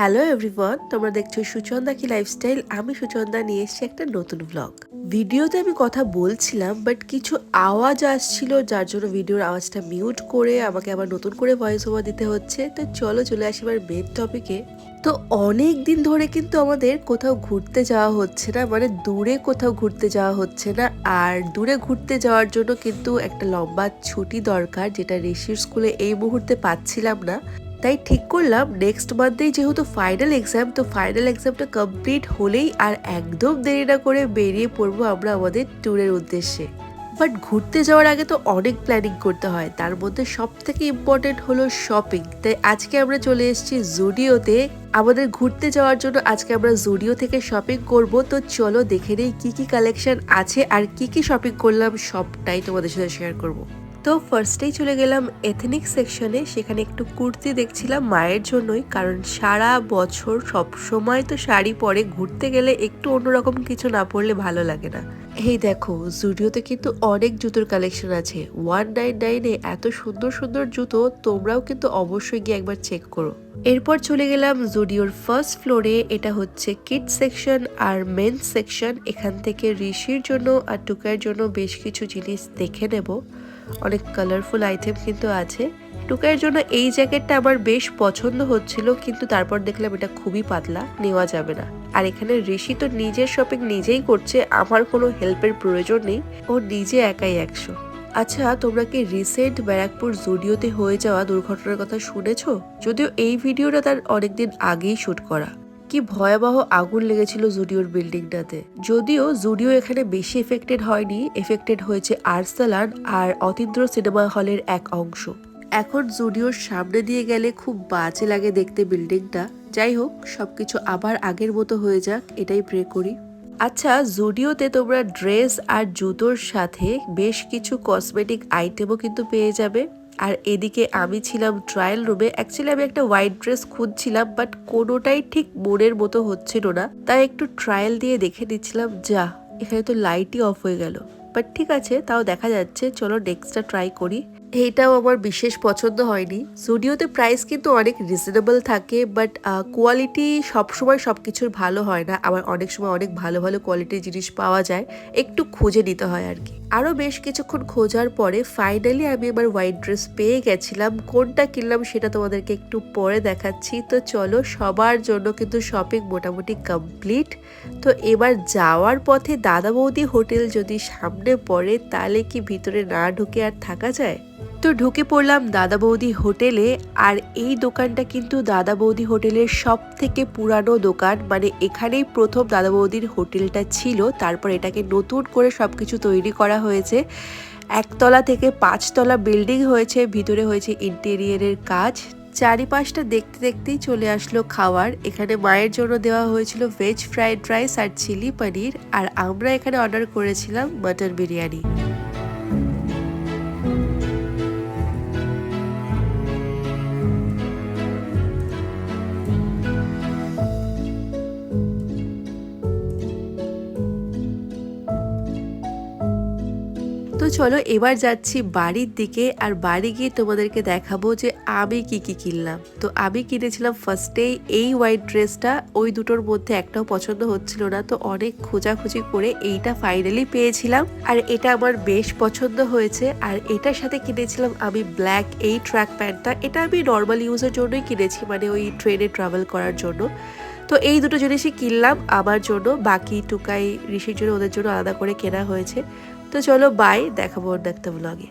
Hello everyone তোমরা দেখছ সুচন্দা কি লাইফস্টাইল আমি সুচন্দা নিয়ে এসেছি একটা নতুন ব্লগ ভিডিওতে আমি কথা বলছিলাম বাট কিছু আওয়াজ আসছিল, যার জন্য ভিডিওর আওয়াজটা মিউট করে আমাকে আবার নতুন করে ভয়েস ওভার দিতে হচ্ছে। তো চলো, চলে আসি এবার মেন টপিকে তো অনেক দিন ধরে কিন্তু আমাদের কোথাও ঘুরতে যাওয়া হচ্ছে না মানে দূরে কোথাও ঘুরতে যাওয়া হচ্ছে না। আর দূরে ঘুরতে যাওয়ার জন্য কিন্তু একটা লম্বা ছুটি দরকার, যেটা ঋষির স্কুলে এই মুহূর্তে পাচ্ছিলাম না। তাই ঠিক করলাম নেক্সট মান্থেই যেহেতু ফাইনাল এক্সাম তো ফাইনাল এক্সামটা কমপ্লিট হলেই আর একদম দেরি না করে বেরিয়ে পড়ব আমরা আমাদের ট্যুরের উদ্দেশ্যে। বাট ঘুরতে যাওয়ার আগে তো অনেক প্ল্যানিং করতে হয়, তার মধ্যে সব থেকে ইম্পর্টেন্ট হলো শপিং তাই আজকে আমরা চলে এসেছি জুডিওতে আমাদের ঘুরতে যাওয়ার জন্য আজকে আমরা জুডিও থেকে শপিং করব। তো চলো দেখে নেই কি কি কালেকশন আছে আর কি কি শপিং করলাম, সবটাই তোমাদের সাথে শেয়ার করব। তো ফার্স্টেই চলে গেলাম এথনিক সেকশনে সেখানে একটু কুর্তি দেখছিলাম মায়ের জন্যই, কারণ সারা বছর সব সময় তো শাড়ি পরে ঘুরতে গেলে একটু অন্যরকম কিছু না পরলে ভালো লাগে না। এই দেখো, জুডিওতে কিন্তু অনেক জুতোর কালেকশন আছে। ওয়ান নাইন নাইনে এত সুন্দর সুন্দর জুতো, তোমরাও কিন্তু অবশ্যই গিয়ে একবার চেক করো। এরপর চলে গেলাম জুডিওর ফার্স্ট ফ্লোরে এটা হচ্ছে কিড সেকশন আর মেন সেকশন এখান থেকে ঋষির জন্য আর টুকার জন্য বেশ কিছু জিনিস দেখে নেব। অনেক কালারফুল আইটেম কিন্তু আছে। টুকার জন্য এই জ্যাকেটটা আমার বেশ পছন্দ হচ্ছিল, কিন্তু তারপর দেখলাম এটা খুবই পাতলা, নেওয়া যাবে না। আর এখানে ঋষি তো নিজের শপিং নিজেই করছে, আমার কোনো হেল্পের প্রয়োজন নেই, ও নিজে একাই একশো। আচ্ছা তোমরা কি রিসেন্ট ব্যারাকপুর জুডিওতে হয়ে যাওয়া দুর্ঘটনার কথা শুনেছো? যদিও এই ভিডিওটা তার অনেকদিন আগেই শুট করা। কি ভয়াবহ আগুন লেগেছিল জুডিওর বিল্ডিংটাতে। যদিও জুডিও এখানে বেশি এফেক্টেড হয়নি এফেক্টেড হয়েছে আর্সালান আর অতীন্দ্র সিনেমা হলের এক অংশ। এখন জুডিওর সামনে দিয়ে গেলে খুব বাজে লাগে দেখতে বিল্ডিংটা। যাই হোক, সবকিছু আবার আগের মতো হয়ে যাক, এটাই প্রে করি। আচ্ছা জুডিওতে তোমরা ড্রেস আর জুতোর সাথে বেশ কিছু কসমেটিক আইটেমও কিন্তু পেয়ে যাবে। আর এদিকে আমি ছিলাম ট্রায়াল রুমে অ্যাকচুয়ালি আমি একটা হোয়াইট ড্রেস খুঁজছিলাম বাট কোনোটাই ঠিক মনের মতো হচ্ছিল না। তাই একটু ট্রায়াল দিয়ে দেখে নিচ্ছিলাম, যা, এখানে তো লাইটই অফ হয়ে গেল। বাট ঠিক আছে, তাও দেখা যাচ্ছে, চলো নেক্সটটা ট্রাই করি। এইটাও আমার বিশেষ পছন্দ হয়নি। জুডিওতে প্রাইস কিন্তু অনেক রিজনেবল থাকে বাট কোয়ালিটি সবসময় সব কিছুর ভালো হয় না। আবার অনেক সময় অনেক ভালো ভালো কোয়ালিটির জিনিস পাওয়া যায়, একটু খুঁজে নিতে হয় আর কি। আরও বেশ কিছুক্ষণ খোঁজার পরে ফাইনালি আমি আমার হোয়াইট ড্রেস পেয়ে গেছিলাম। কোনটা কিনলাম সেটা তোমাদেরকে একটু পরে দেখাচ্ছি। তো চলো, সবার জন্য কিন্তু শপিং মোটামুটি কমপ্লিট তো এবার যাওয়ার পথে দাদা বৌদি হোটেল যদি সামনে পড়ে, তাহলে কি ভিতরে না ঢুকে আর থাকা যায়? তো ঢুকে পড়লাম দাদা বৌদি হোটেলে, আর এই দোকানটা কিন্তু দাদা বৌদি হোটেলের সব থেকে পুরানো দোকান। মানে এখানেই প্রথম দাদা বৌদির হোটেলটা ছিল, তারপর এটাকে নতুন করে সব কিছু তৈরি করা হয়েছে। একতলা থেকে পাঁচতলা বিল্ডিং হয়েছে, ভিতরে হয়েছে ইন্টেরিয়ারের কাজ। চারিপাশটা দেখতে দেখতেই চলে আসলো খাওয়ার। এখানে মায়ের জন্য দেওয়া হয়েছিল ভেজ ফ্রাইড রাইস আর চিলি পনির আর আমরা এখানে অর্ডার করেছিলাম মাটন বিরিয়ানি। তো চলো এবার যাচ্ছি বাড়ির দিকে আর বাড়ি গিয়ে তোমাদেরকে দেখাবো যে আমি কি কি কিনলাম। তো আমি কিনেছিলাম ফার্স্টেই এই হোয়াইট ড্রেসটা ওই দুটোর মধ্যে একটাও পছন্দ হচ্ছিল না, তো অনেক খোঁজাখুঁজি করে এইটা ফাইনালি পেয়েছিলাম। আর এটা আমার বেশ পছন্দ হয়েছে, আর এটার সাথে কিনেছিলাম আমি ব্ল্যাক এই ট্র্যাক প্যান্টটা এটা আমি নর্মাল ইউজের জন্যই কিনেছি মানে ওই ট্রেনে ট্রাভেল করার জন্য। তো এই দুটো জিনিসই কিনলাম, আমার জন্য, বাকি টুকাই ঋষির জন্য ওদের জন্য আলাদা করে কেনা হয়েছে। তো চলো বাই দেখাবো অন্য একটা ব্লগে